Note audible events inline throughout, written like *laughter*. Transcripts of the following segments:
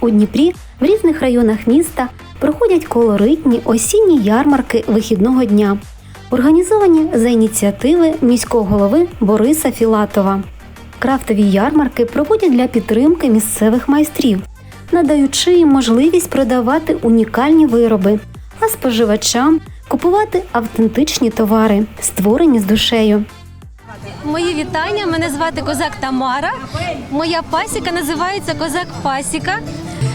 У Дніпрі в різних районах міста проходять колоритні осінні ярмарки вихідного дня, організовані за ініціативи міського голови Бориса Філатова. Крафтові ярмарки проводять для підтримки місцевих майстрів, надаючи їм можливість продавати унікальні вироби, а споживачам купувати автентичні товари, створені з душею. Мої вітання. Мене звати Козак Тамара. Моя пасіка називається Козак Пасіка.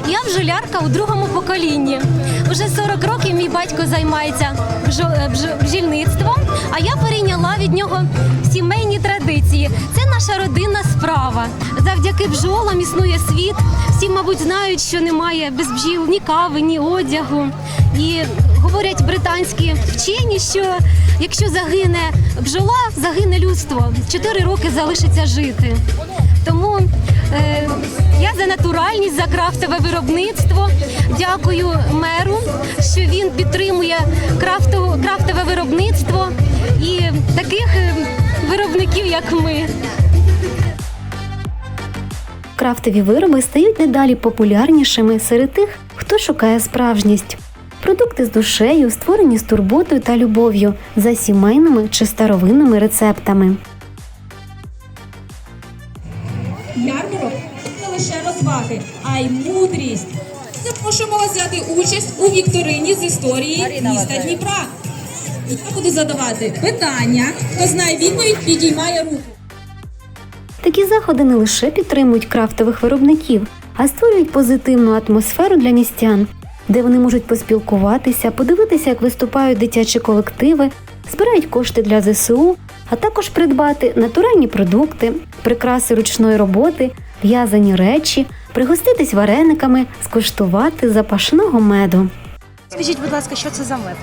Я бджолярка у другому поколінні. Уже 40 років мій батько займається е, бджільництвом, а я перейняла від нього сімейні традиції. Це наша родинна справа. Завдяки бджолам існує світ. Всі, мабуть, знають, що немає без бджіл ні кави, ні одягу. І говорять британські вчені, що якщо загине бджола, загине людство. Чотири роки залишиться жити. Тому я за натуральність, за крафтове виробництво. Дякую меру, що він підтримує крафтове, виробництво і таких е, виробників, як ми. Крафтові вироби стають дедалі популярнішими серед тих, хто шукає справжність. Продукти з душею створені з турботою та любов'ю за сімейними чи старовинними рецептами. Ярмарок не лише розваги, а й мудрість. Запрошуємо вас взяти участь у вікторині з історії міста Дніпра. Я буду задавати питання. Хто знає відповідь, підіймає руку. Такі заходи не лише підтримують крафтових виробників, а створюють позитивну атмосферу для містян, де вони можуть поспілкуватися, подивитися, як виступають дитячі колективи, збирають кошти для ЗСУ, а також придбати натуральні продукти, прикраси ручної роботи, в'язані речі, пригоститись варениками, скуштувати запашного меду. Скажіть, будь ласка, що це за мед?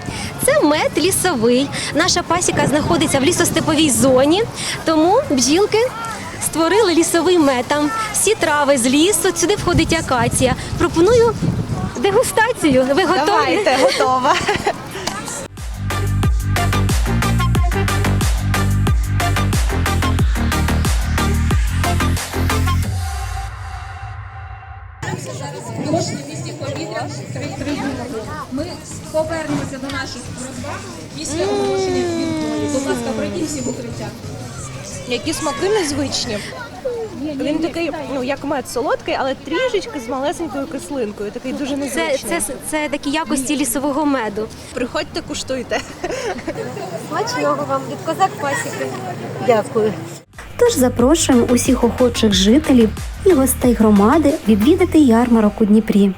Це мед лісовий. Наша пасіка знаходиться в лісостеповій зоні, тому бджілки створили лісовий мед. Там всі трави з лісу, сюди входить акація. Пропоную дегустацію. Ви готові? Давайте, готова. *laughs* повернемося до наших розваг після оголошення відбою. Будь ласка, пройдіть всі в укриття. Які смаки незвичні. Він такий, ну як мед солодкий, але трішечки з малесенькою кислинкою. Такий дуже Це, незвичний. це, це такі якості лісового меду. Приходьте, куштуйте. Смачного вам від козак пасіки. Дякую. Тож запрошуємо усіх охочих жителів і гостей громади відвідати ярмарок у Дніпрі.